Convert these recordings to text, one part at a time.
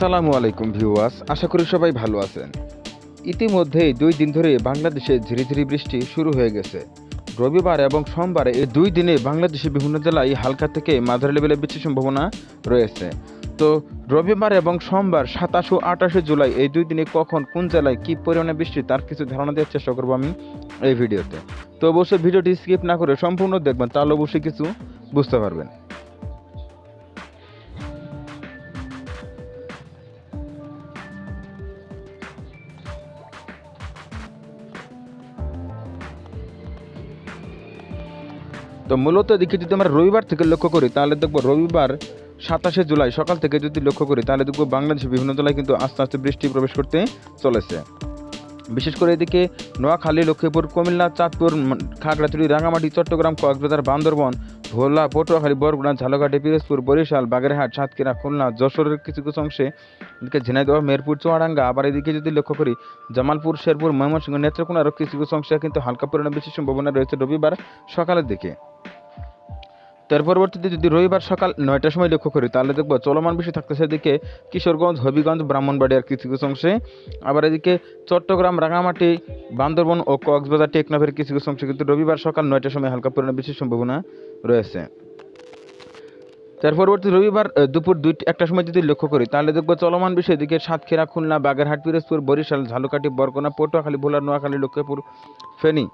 সালামু আলাইকুম ভিউয়ার্স, আশা করি সবাই ভালো আছেন। ইতিমধ্যেই দুই দিন ধরে বাংলাদেশে ঝিরিঝিরি বৃষ্টি শুরু হয়ে গেছে। রবিবার এবং সোমবারে এই দুই দিনে বাংলাদেশের বিভিন্ন জেলায় হালকা থেকে মাঝারি লেভেলে বৃষ্টির সম্ভাবনা রয়েছে। তো রবিবার এবং সোমবার সাতাশ ও আঠাশে জুলাই এই দুই দিনে কখন কোন জেলায় কী পরিমাণে বৃষ্টি, তার কিছু ধারণা দেওয়ার চেষ্টা করব আমি এই ভিডিওতে। তো অবশ্যই ভিডিওটি স্কিপ না করে সম্পূর্ণ দেখবেন, তাহলে অবশ্যই কিছু বুঝতে পারবেন। তো মূলত এদিকে যদি আমরা রবিবার থেকে লক্ষ্য করি, তাহলে দেখব রবিবার সাতাশে জুলাই সকাল থেকে যদি লক্ষ্য করি, তাহলে দেখব বাংলাদেশের বিভিন্ন জেলায় কিন্তু আস্তে আস্তে বৃষ্টি প্রবেশ করতে চলেছে। বিশেষ করে এদিকে নোয়াখালী, লক্ষ্মীপুর, কুমিল্লা, চাঁদপুর, খাগড়াছড়ি রাঙামাটি চট্টগ্রাম, কক্সবাজার, বান্দরবন ভোলা পটুয়াখালী, বরগুনা, ঝালকাঠি, পিরোজপুর, বরিশাল, বাগেরহাট, সাতক্ষীরা, খুলনা, যশোরের কিছু কিছু অংশে এদিকে ঝিনাইদহ, মেরপুর, চুয়াডাঙ্গা, আবার এদিকে যদি লক্ষ্য করি, জামালপুর, শেরপুর, ময়মনসিংহ, নেত্রকোনা আরও কিছু কিছু অংশে কিন্তু হালকা পরিমাণে বেশি সম্ভাবনা রয়েছে রবিবার সকালের দিকে। তার পরবর্তীতে যদি রবিবার সকাল নয়টার সময় লক্ষ্য করি, তাহলে দেখব চলমান বেশি থাকতেছে এদিকে কিশোরগঞ্জ, হবিগঞ্জ, ব্রাহ্মণবাড়িয়ার কিছু কিছু অংশে। আবার এদিকে চট্টগ্রাম রাঙামাটি বান্দরবন ও কক্সবাজার, টেকনাফের কিছু কিছু অংশে কিন্তু রবিবার সকাল নয়টার সময় হালকা পরিমাণে বেশি সম্ভাবনা রয়েছে। তার পরবর্তী রবিবার দুপুর দুই একটার সময় যদি লক্ষ্য করি, তাহলে দেখব চলমান বিষয় এদিকে সাতক্ষীরা, খুলনা, বাগেরহাট, পিরোজপুর, বরিশাল, ঝালকাঠি, বরগুনা, পটুয়াখালী, ভোলা, নোয়াখালী, লক্ষ্মীপুর, ফেনী।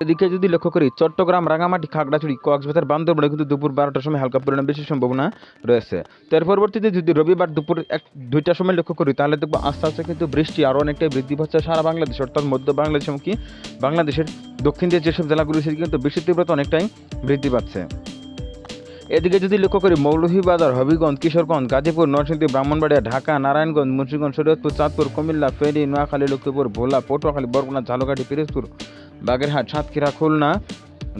এদিকে যদি লক্ষ্য করি, চট্টগ্রাম, রাঙামাটি, খাগড়াছড়ি, কক্সবাজার, বান্দরবনে কিন্তু দুপুর বারোটার সময় হালকা পরিমাণে বেশি সম্ভাবনা রয়েছে। তার পরবর্তীতে যদি রবিবার দুপুর এক, দুইটার সময় লক্ষ্য করি, তাহলে দেখব আস্তে আস্তে কিন্তু বৃষ্টি আরও অনেকটাই বৃদ্ধি পাচ্ছে। সারা বাংলাদেশ, অর্থাৎ মধ্য বাংলাদেশ এমনকি বাংলাদেশের দক্ষিণ দিয়ে যেসব জেলাগুলি সেদিকে কিন্তু বৃষ্টির তীব্রতা অনেকটাই বৃদ্ধি পাচ্ছে। এদিকে যদি লক্ষ্য করি, মৌলভীবাজার, হবিগঞ্জ, কিশোরগঞ্জ, গাজীপুর, নরসিংদী, ব্রাহ্মণবাড়িয়া, ঢাকা, নারায়ণগঞ্জ, মুন্সিগঞ্জ, শরীয়তপুর, চাঁদপুর, কুমিল্লা, ফেনী, নোয়াখালী, লক্ষ্মীপুর, ভোলা, পটুয়াখালী, বরগুনা, ঝালকাঠি, পিরোজপুর বাগেরহাট, সাতক্ষীরা, খুলনা,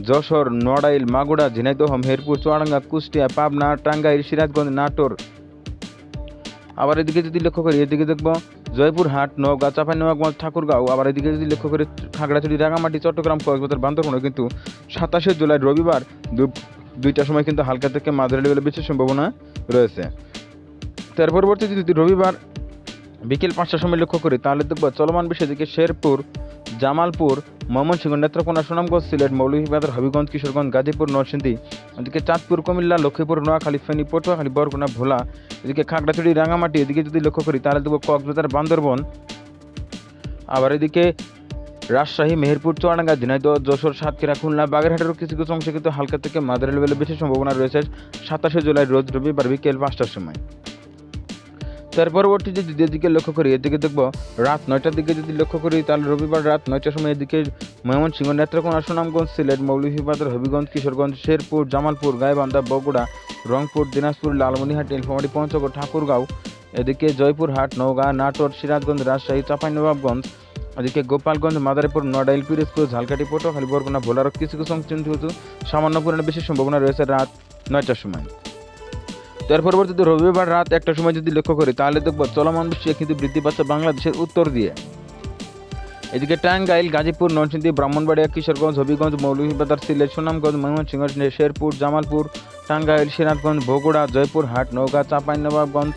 যশোর, নড়াইল মাগুড়া ঝিনাইদহ মেহেরপুর চুয়াডাঙ্গা, কুষ্টিয়া, পাবনা, টাঙ্গাইল, সিরাজগঞ্জ, নাটোর। আবার এদিকে যদি লক্ষ্য করি, এদিকে দেখব জয়পুরহাট, নওগাঁ, চাঁপাইনবাবগঞ্জ, ঠাকুরগাঁও। আবার এদিকে যদি লক্ষ্য করি, খাগড়াছড়ি রাঙামাটি চট্টগ্রাম, কক্সবাজার বান্দরবনে কিন্তু সাতাশে জুলাই রবিবার দুইটার সময় কিন্তু হালকা থেকে মাঝারি লেভেলে বেশি সম্ভাবনা রয়েছে। তার পরবর্তীতে যদি রবিবার বিকেল পাঁচটার সময় লক্ষ্য করি, তাহলে দেখব চলমান বিষয় দিকে শেরপুর জামালপুর, ময়মনসিংহ নেত্রকোনা, সুনামগঞ্জ, সিলেট মৌলভীবাজার হবিগঞ্জ, কিশোরগঞ্জ, গাজীপুর, নরসিংদী, এদিকে চাঁদপুর, কুমিল্লা, লক্ষ্মীপুর, নোয়াখালী, ফেনী পটুয়াখালী বরগুনা, ভোলা, এদিকে খাগড়াছড়ি, রাঙামাটি, এদিকে যদি লক্ষ্য করি তাহলে দেখব কক্সবাজার, বান্দরবন। আবার এদিকে রাজশাহী, মেহেরপুর, চুয়াডাঙ্গা, ঝিনাইদহ, যশোর, সাতক্ষীরা, খুলনা, বাগেরহাটেরও কিছু কিছু অংশে কিন্তু হালকা থেকে মাঝারি লেভেলে বেশি সম্ভাবনা রয়েছে সাতাশে জুলাই, রোজ রবিবার বিকেল পাঁচটার সময়। তার পরবর্তীতে যদি এদিকে লক্ষ্য করি, এদিকে দেখব রাত নয়টার দিকে যদি লক্ষ্য করি, তাহলে রবিবার রাত নয়টার সময় এদিকে ময়মনসিংহ নেত্রকোনা সুনামগঞ্জ, সিলেট, মৌলভীবাজার, হবিগঞ্জ, কিশোরগঞ্জ, শেরপুর, জামালপুর, গাইবান্ধা, বগুড়া, রংপুর, দিনাজপুর, লালমনিহাট, নীলফামারী, পঞ্চগড়, ঠাকুরগাঁও, এদিকে জয়পুরহাট, নওগাঁ, নাটোর, সিরাজগঞ্জ, রাজশাহী, চাঁপাইনবাবগঞ্জ, এদিকে গোপালগঞ্জ, মাদারীপুর, নড়াইল, পিরোজপুর, ঝালকাঠি, পটুয়াখালী, বরগুনা ভোলারও কিছু কিছু অংশ সামান্য পরিমাণে বেশি সম্ভাবনা রয়েছে রাত নয়টার সময়। তার পরবর্তীতে রবিবার রাত একটা সময় যদি লক্ষ্য করি, তাহলে দেখব চলমান বৃষ্টি কিন্তু বৃদ্ধি পাচ্ছে বাংলাদেশের উত্তর দিয়ে। এদিকে টাঙ্গাইল, গাজীপুর, নরসিংদী, ব্রাহ্মণবাড়িয়া, কিশোরগঞ্জ, হবিগঞ্জ, মৌলভীবাজার, সিলেট, সুনামগঞ্জ, ময়মনসিংহ শেরপুর, জামালপুর, টাঙ্গাইল, সিরাজগঞ্জ, বগুড়া, জয়পুরহাট নৌকা চাঁপাইনবাবগঞ্জ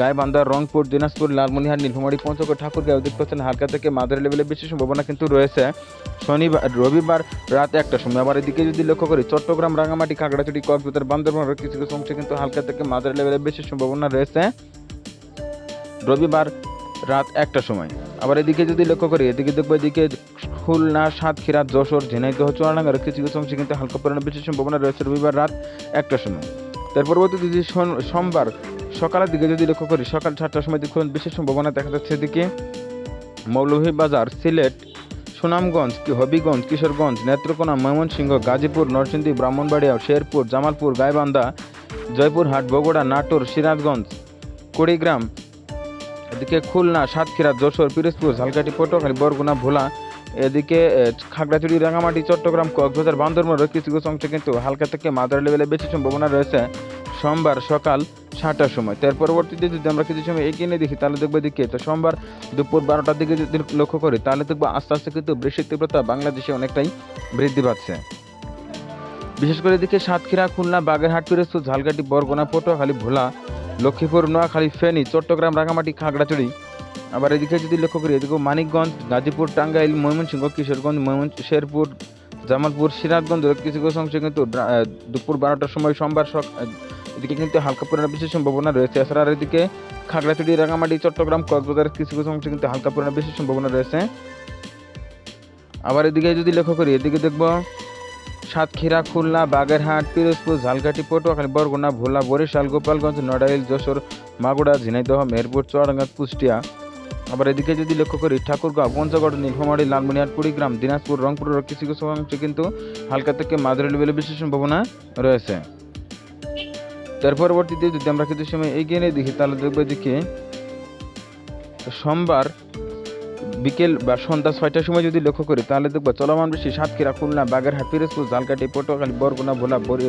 গাইবান্ধা রংপুর, দিনাজপুর, লালমনিহার, নীলফামারী পঞ্চগড়, ঠাকুরগাঁও দেখতে পাচ্ছেন হালকা থেকে মাঝারি লেভেলে বেশি সম্ভাবনা কিন্তু রয়েছে। শনিবার, রবিবার রাত একটা সময়। আবার এদিকে যদি লক্ষ্য করি, চট্টগ্রাম রাঙামাটি খাগড়াছড়ি, কক্সবাজার, বান্দরবানের কিছু কিছু অংশে কিন্তু হালকা থেকে মাঝারি লেভেলে বেশি সম্ভাবনা রয়েছে। রবিবার রাত একটা সময়। আবার এদিকে যদি লক্ষ্য করি, এদিকে দেখব এদিকে খুলনা, সাতক্ষীরা, যশোর, ঝিনাইদহ, চুয়াডাঙ্গার কিছু কিছু অংশে কিন্তু হালকা পরিমাণে বেশি সম্ভাবনা রয়েছে রবিবার রাত একটার সময়। তার পরবর্তী যদি সোমবার সকালের দিকে যদি লক্ষ্য করি, সকাল সাতটার সময় দেখুন বিশেষ সম্ভাবনা দেখা যাচ্ছে এদিকে। মৌলভীবাজার, সিলেট, সুনামগঞ্জ হবিগঞ্জ, কিশোরগঞ্জ, নেত্রকোনা, ময়মনসিংহ, গাজীপুর, নরসিংদী, ব্রাহ্মণবাড়িয়া, শেরপুর, জামালপুর, গাইবান্ধা, জয়পুরহাট, বগুড়া, নাটোর, সিরাজগঞ্জ, কুড়িগ্রাম, এদিকে খুলনা, সাতক্ষীরা, যশোর, পিরোজপুর, ঝালকাঠি, পটুয়াখালী, বরগুনা, ভোলা, এদিকে খাগড়াছড়ি রাঙামাটি চট্টগ্রাম, কক্সবাজার বান্দরবনের কিছু কিছু অংশে কিন্তু হালকা থেকে মাদার লেভেলে বেশি সম্ভাবনা রয়েছে। সোমবার সকাল সাতটার সময়। তার পরবর্তীতে যদি আমরা কিছু সময় এগিয়ে নিয়ে দেখি তাহলে দেখব এদিকে তো সোমবার দুপুর বারোটার দিকে যদি লক্ষ্য করি তাহলে দেখব আস্তে আস্তে কিন্তু বৃষ্টির তীব্রতা বাংলাদেশে অনেকটাই বৃদ্ধি পাচ্ছে। বিশেষ করে এদিকে সাতক্ষীরা খুলনা বাগেরহাট পিরোজপুর ঝালকাঠি বরগুনা পটুয়াখালী ভোলা লক্ষ্মীপুর নোয়াখালী ফেনী চট্টগ্রাম রাঙামাটি খাগড়াছড়ি। আবার এদিকে যদি লক্ষ্য করি এদিকে মানিকগঞ্জ গাজীপুর টাঙ্গাইল ময়মনসিংহ কিশোরগঞ্জ ময়মন শেরপুর জামালপুর সিরাজগঞ্জের কিছু কিছু অংশে কিন্তু দুপুর বারোটার সময় সোমবার সক আহ, এদিকে কিন্তু হালকা পরিমাণে বেশি সম্ভাবনা রয়েছে। এছাড়া আর এদিকে খাগড়াছড়ি রাঙামাটি চট্টগ্রাম, কক্সবাজারের কিছু কিছু অংশে কিন্তু হালকা পরিমাণে বেশি সম্ভাবনা রয়েছে। আবার এদিকে যদি লক্ষ্য করি, এদিকে দেখব সাতক্ষীরা, খুলনা, বাগেরহাট, পিরোজপুর, ঝালকাঠি, পটুয়াখালী, বরগুনা, ভোলা, বরিশাল, গোপালগঞ্জ, নড়াইল, যশোর মাগুড়া ঝিনাইদহ, মেহেরপুর, চুয়াডাঙ্গা, কুষ্টিয়া। আবার এদিকে যদি লক্ষ্য করি, ঠাকুরগাঁও, পঞ্চগড়, নীলফামারী লালমনিরহাট কুড়িগ্রাম, দিনাজপুর, রংপুরের কিছু কিছু অংশে কিন্তু হালকা থেকে মাঝারি লেভেলে বেশি সম্ভাবনা রয়েছে। তার পরবর্তীতে যদি আমরা কিছু সময় এগিয়ে নিয়ে দেখি, তাহলে দেখব দেখি সোমবার বিকেল বা সন্ধ্যা ছয়টার সময় যদি লক্ষ্য করি, তাহলে দেখব চলমান বৃষ্টি সাতক্ষীরা, খুলনা, বাগেরহাট, পিরোজপুর ঝালকাটি পটুয়াখালী, বরগুনা, ভোলা বরি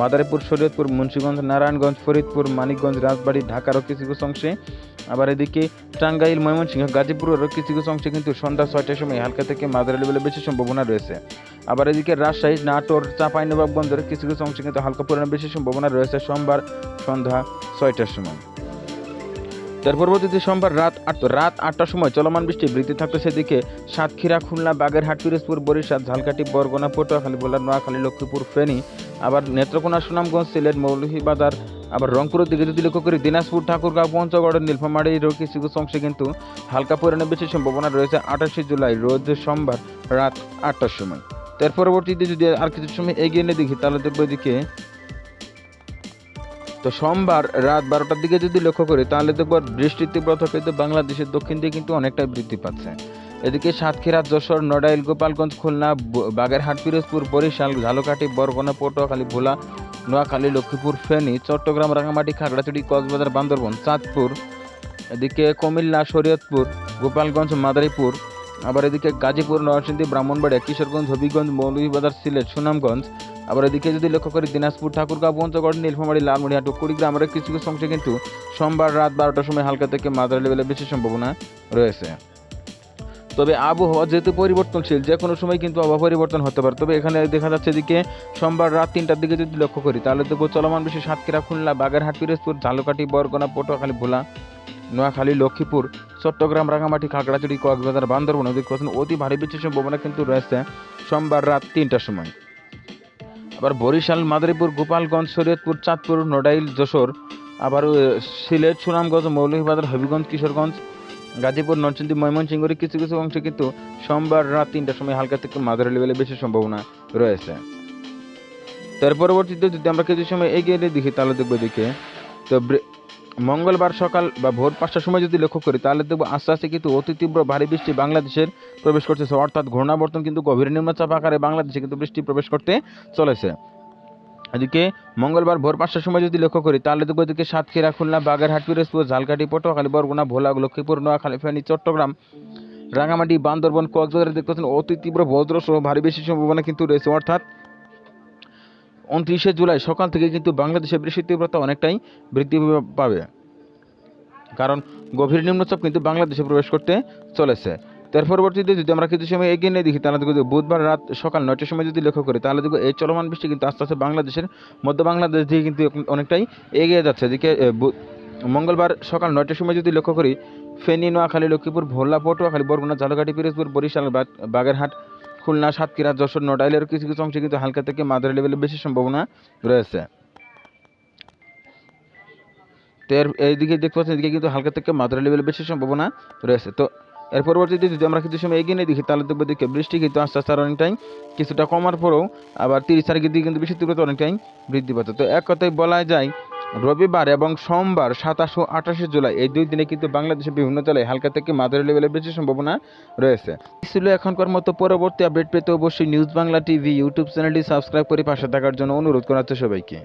মাদারীপুর, শরীয়তপুর, মুন্সীগঞ্জ, নারায়ণগঞ্জ, ফরিদপুর, মানিকগঞ্জ, রাজবাড়ী ঢাকারও কিছু কিছু অংশে আবার এদিকে টাঙ্গাইল, ময়মনসিংহ গাজীপুরেরও কিছু কিছু অংশে কিন্তু সন্ধ্যা ছয়টার সময় হালকা থেকে মাদারী লেভেলে বেশি সম্ভাবনা রয়েছে। আবার এদিকে রাজশাহী, নাটোর চাঁপাইনবাবগঞ্জের কিছু কিছু অংশে কিন্তু হালকা পরিমাণে বেশি সম্ভাবনা রয়েছে সোমবার সন্ধ্যা ছয়টার সময়। তার পরবর্তীতে সোমবার রাত আট রাত আটটার সময় চলমান বৃষ্টি বৃদ্ধি থাকবে সেদিকে সাতক্ষীরা, খুলনা, বাগেরহাট, পিরোজপুর, বরিশাল, ঝালকাঠি, বরগুনা, পটুয়াখালী, বোলার, নোয়াখালী, লক্ষ্মীপুর, ফেনী, আবার নেত্রকোনা, সুনামগঞ্জ, সিলেট, মৌলভীবাজার, আবার রংপুরের দিকে যদি লক্ষ্য করি, দিনাজপুর, ঠাকুরগাঁও, পঞ্চগড় নীলফামারীর কিছু কিছু অংশে কিন্তু হালকা পরিমাণে বেশি সম্ভাবনা রয়েছে আঠাশে জুলাই, রোজ সোমবার রাত আটটার সময়। তার পরবর্তীতে যদি আর কিছু সময় এগিয়ে নিয়ে দেখি, তাহলে দেখব এদিকে তো সোমবার রাত বারোটার দিকে যদি লক্ষ্য করি, তাহলে দেখব বৃষ্টির তীব্রতা কিন্তু বাংলাদেশের দক্ষিণ দিকে কিন্তু অনেকটাই বৃদ্ধি পাচ্ছে। এদিকে সাতক্ষীরা, যশোর, নড়াইল, গোপালগঞ্জ, খুলনা বাগেরহাট, পিরোজপুর, বরিশাল, ঝালকাঠি, বরগুনা, পটুয়াখালী, ভোলা, নোয়াখালী, লক্ষ্মীপুর, ফেনী, চট্টগ্রাম রাঙামাটি খাগড়াছড়ি, কক্সবাজার, বান্দরবন, চাঁদপুর। এদিকে কুমিল্লা, শরীয়তপুর, গোপালগঞ্জ, মাদারীপুর আবার এদিকে গাজীপুর, নরসিংদী, ব্রাহ্মণবাড়িয়া, কিশোরগঞ্জ, হবিগঞ্জ মৌলভীবাজার সিলেট, সুনামগঞ্জ। আবার এদিকে যদি লক্ষ্য করি দিনাজপুর, ঠাকুরগাঁও, পঞ্চগড়, নীলফামারী লালমনিরহাট ও কুড়িগ্রামের কিছু কিছু অংশে কিন্তু সোমবার রাত বারোটার সময় হালকা থেকে মাঝারি লেভেলে বেশি সম্ভাবনা রয়েছে। তবে আবহাওয়া যেহেতু পরিবর্তনশীল, যে কোনো সময় কিন্তু আবহাওয়া পরিবর্তন হতে পারে। তবে এখানে দেখা যাচ্ছে এদিকে সোমবার রাত তিনটার দিকে যদি লক্ষ্য করি, তাহলে দেখব চলমান বেশি সাতক্ষীরা, খুলনা, বাগেরহাট, পিরোজপুর, ঝালকাঠি, বরগুনা, পটুয়াখালী, ভোলা নোয়াখালী, লক্ষ্মীপুর, চট্টগ্রাম রাঙামাটি খাগড়াছড়ি, কক্সবাজার, বান্দরবন কোথাও অতি ভারী বৃষ্টির সম্ভাবনা কিন্তু রয়েছে সোমবার রাত তিনটার সময়। আবার বরিশাল, মাদারীপুর, গোপালগঞ্জ, শরীয়তপুর, চাঁদপুর, নড়াইল, যশোর, আবার সিলেট, সুনামগঞ্জ, মৌলভীবাজার, হবিগঞ্জ, কিশোরগঞ্জ, গাজীপুর, নরসিংদী ময়মনসিংহের কিছু কিছু অংশে কিন্তু সোমবার রাত তিনটার সময় হালকা থেকে মাঝারি লেভেলে বেশি সম্ভাবনা রয়েছে। তার পরবর্তীতে যদি আমরা কিছু সময় এগিয়ে দেখি, তাহলে দেখব এদিকে। তো মঙ্গলবার সকাল বা ভোর পাঁচটার সময় যদি লক্ষ্য করি, তাহলে দেখব আস্তে আস্তে কিন্তু অতি তীব্র ভারী বৃষ্টি বাংলাদেশের প্রবেশ করতেছে। অর্থাৎ ঘূর্ণাবর্তন কিন্তু গভীর নিম্নচাপ আকারে বাংলাদেশে কিন্তু বৃষ্টি প্রবেশ করতে চলেছে। এদিকে মঙ্গলবার ভোর পাঁচটার সময় যদি লক্ষ্য করি, তাহলে দেখব এদিকে সাতক্ষীরা, খুলনা, বাগেরহাট, পিরোজপুর, ঝালকাঠি, পটুয়াখালী, বরগুনা ভোলা লক্ষ্মীপুর, নোয়াখালী, ফেনী, চট্টগ্রাম রাঙামাটি বান্দরবন, কক্সবাজার দেখতে পাচ্ছেন অতি তীব্র বজ্র সহ ভারী বেশি সম্ভাবনা কিন্তু রয়েছে। অর্থাৎ উনত্রিশে জুলাই সকাল থেকে কিন্তু বাংলাদেশে বৃষ্টির তীব্রতা অনেকটাই বৃদ্ধি পাবে। কারণ গভীর নিম্নচাপ কিন্তু বাংলাদেশে প্রবেশ করতে চলেছে। তার পরবর্তীতে যদি আমরা কিছু সময় এগিয়ে নিয়ে দেখি, তাহলে দেখব বুধবার রাত সকাল নয়টার সময় যদি লক্ষ্য করি, তাহলে দেখব এই চলমান বৃষ্টি কিন্তু আস্তে আস্তে বাংলাদেশের মধ্য বাংলাদেশ দিয়ে কিন্তু অনেকটাই এগিয়ে যাচ্ছে। এদিকে মঙ্গলবার সকাল নয়টার সময় যদি লক্ষ্য করি, ফেনী, নোয়াখালী, লক্ষ্মীপুর, ভোলা, পটুয়াখালী, বরগুনা, ঝালকাঠি, পিরোজপুর, বরিশাল বাগেরহাট খুলনা, সাতক্ষীরা, যশোর নড়াইলের কিছু কিছু অংশে কিন্তু হালকা থেকে মাঝারি লেভেলে বেশি সম্ভাবনা রয়েছে। তো এর, এইদিকে দেখতে পাচ্ছেন, এদিকে কিন্তু হালকা থেকে মাত্রা লেভেলে বেশি সম্ভাবনা রয়েছে। তো এর পরবর্তীতে যদি আমরা কিছু সময় এগিয়ে নিয়ে দেখি, তাহলে দেখব দেখে বৃষ্টি কিন্তু আস্তে আস্তে অনেকটাই কিছুটা কমার পরেও আবার তিরিশ তারিখের দিকে কিন্তু বৃষ্টির তীব্রতা অনেকটাই বৃদ্ধি পাচ্ছে। তো এক কথায় বলা যায় রবিবার এবং সোমবার সাতাশ ও আঠাশে জুলাই এই দুই দিনে কিন্তু বাংলাদেশের বিভিন্ন জেলায় হালকা থেকে মাঝারি লেভেলে বেশি সম্ভাবনা রয়েছে। ছিল এখনকার মতো পরবর্তী আপডেট পেতে অবশ্যই নিউজ বাংলা টিভি ইউটিউব চ্যানেলটি সাবস্ক্রাইব করে পাশে থাকার জন্য অনুরোধ করা হচ্ছে সবাইকে।